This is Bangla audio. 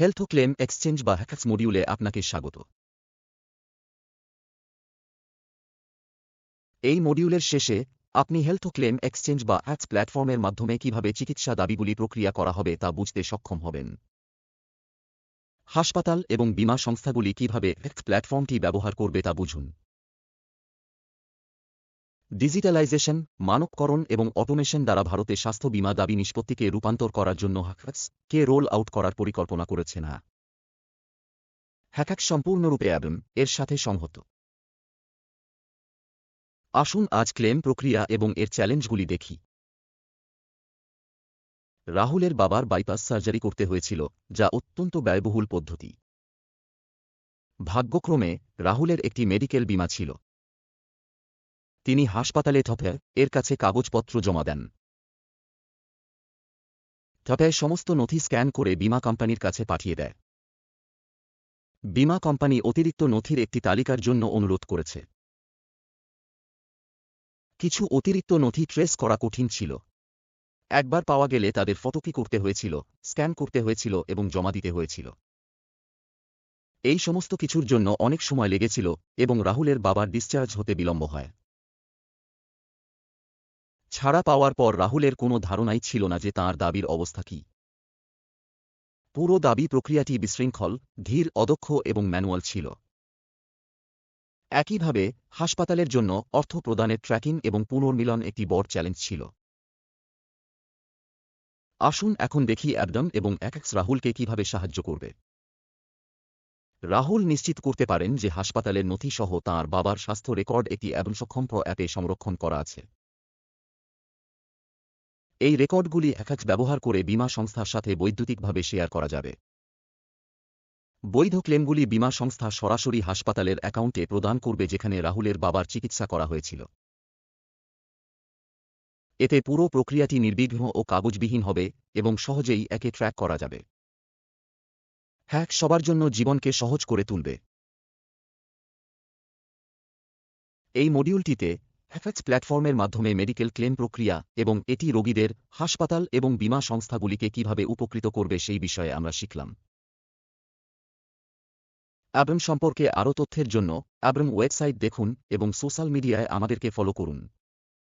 হেলথ ক্লেম এক্সচেঞ্জ বা হ্যাকাক্স মডিউলে আপনাকে স্বাগত। এই মডিউলের শেষে আপনি হেলথ ক্লেম এক্সচেঞ্জ বা অ্যাক্স প্ল্যাটফর্মের মাধ্যমে কীভাবে চিকিৎসা দাবিগুলি প্রক্রিয়া করা হবে তা বুঝতে সক্ষম হবেন। হাসপাতাল এবং বীমা সংস্থাগুলি কীভাবে অ্যাক্স প্ল্যাটফর্মটি ব্যবহার করবে তা বুঝুন। ডিজিটালাইজেশন, মানবকরণ এবং অটোমেশন দ্বারা ভারতে স্বাস্থ্য বীমা দাবি নিষ্পত্তিকে রূপান্তর করার জন্য হ্যাকাক্স কে রোল আউট করার পরিকল্পনা করেছে না। হ্যাকাক্স সম্পূর্ণরূপে অ্যাবম, এর সাথে সংহত। আসুন আজ ক্লেম প্রক্রিয়া এবং এর চ্যালেঞ্জগুলি দেখি। রাহুলের বাবার বাইপাস সার্জারি করতে হয়েছিল, যা অত্যন্ত ব্যয়বহুল পদ্ধতি। ভাগ্যক্রমে, রাহুলের একটি মেডিকেল বিমা ছিল। তিনি হাসপাতালে থপে এর কাছে কাগজপত্র জমা দেন। থপে সমস্ত নথি স্ক্যান করে বিমা কোম্পানির কাছে পাঠিয়ে দেয়। বিমা কোম্পানি অতিরিক্ত নথির একটি তালিকার জন্য অনুরোধ করেছে। কিছু অতিরিক্ত নথি ট্রেস করা কঠিন ছিল। একবার পাওয়া গেলে তাদের ফটোকি করতে হয়েছিল, স্ক্যান করতে হয়েছিল এবং জমা দিতে হয়েছিল। এই সমস্ত কিছুর জন্য অনেক সময় লেগেছিল এবং রাহুলের বাবার ডিসচার্জ হতে বিলম্ব হয়। ছাড়া পাওয়ার পর রাহুলের কোনো ধারণাই ছিল না যে তাঁর দাবির অবস্থা কী। পুরো দাবি প্রক্রিয়াটি বিশৃঙ্খল, ধীর, অদক্ষ এবং ম্যানুয়াল ছিল। একইভাবে, হাসপাতালের জন্য অর্থ প্রদানের ট্র্যাকিং এবং পুনর্মিলন একটি বড় চ্যালেঞ্জ ছিল। আসুন এখন দেখি অ্যাবডম এবং এক্স রাহুলকে কীভাবে সাহায্য করবে। রাহুল নিশ্চিত করতে পারেন যে হাসপাতালের নথি সহ তাঁর বাবার স্বাস্থ্য রেকর্ড একটি অ্যাবনসক্ষম প্র অ্যাপে সংরক্ষণ করা আছে। এই রেকর্ডগুলি একাজ ব্যবহার করে বিমা সংস্থার সাথে বৈদ্যুতিকভাবে শেয়ার করা যাবে। বৈধ ক্লেমগুলি বিমা সংস্থা সরাসরি হাসপাতালের অ্যাকাউন্টে প্রদান করবে যেখানে রাহুলের বাবার চিকিৎসা করা হয়েছিল। এতে পুরো প্রক্রিয়াটি নির্বিঘ্ন ও কাগজবিহীন হবে এবং সহজেই একে ট্র্যাক করা যাবে। হ্যাক সবার জন্য জীবনকে সহজ করে তুলবে। এই মডিউলটিতে হ্যাফেক্স প্ল্যাটফর্মের মাধ্যমে মেডিকেল ক্লেম প্রক্রিয়া এবং এটি রোগীদের, হাসপাতাল এবং বিমা সংস্থাগুলিকে কীভাবে উপকৃত করবে সেই বিষয়ে আমরা শিখলাম। অ্যাব্রম সম্পর্কে আরও তথ্যের জন্য অ্যাব্রম ওয়েবসাইট দেখুন এবং সোশ্যাল মিডিয়ায় আমাদেরকে ফলো করুন।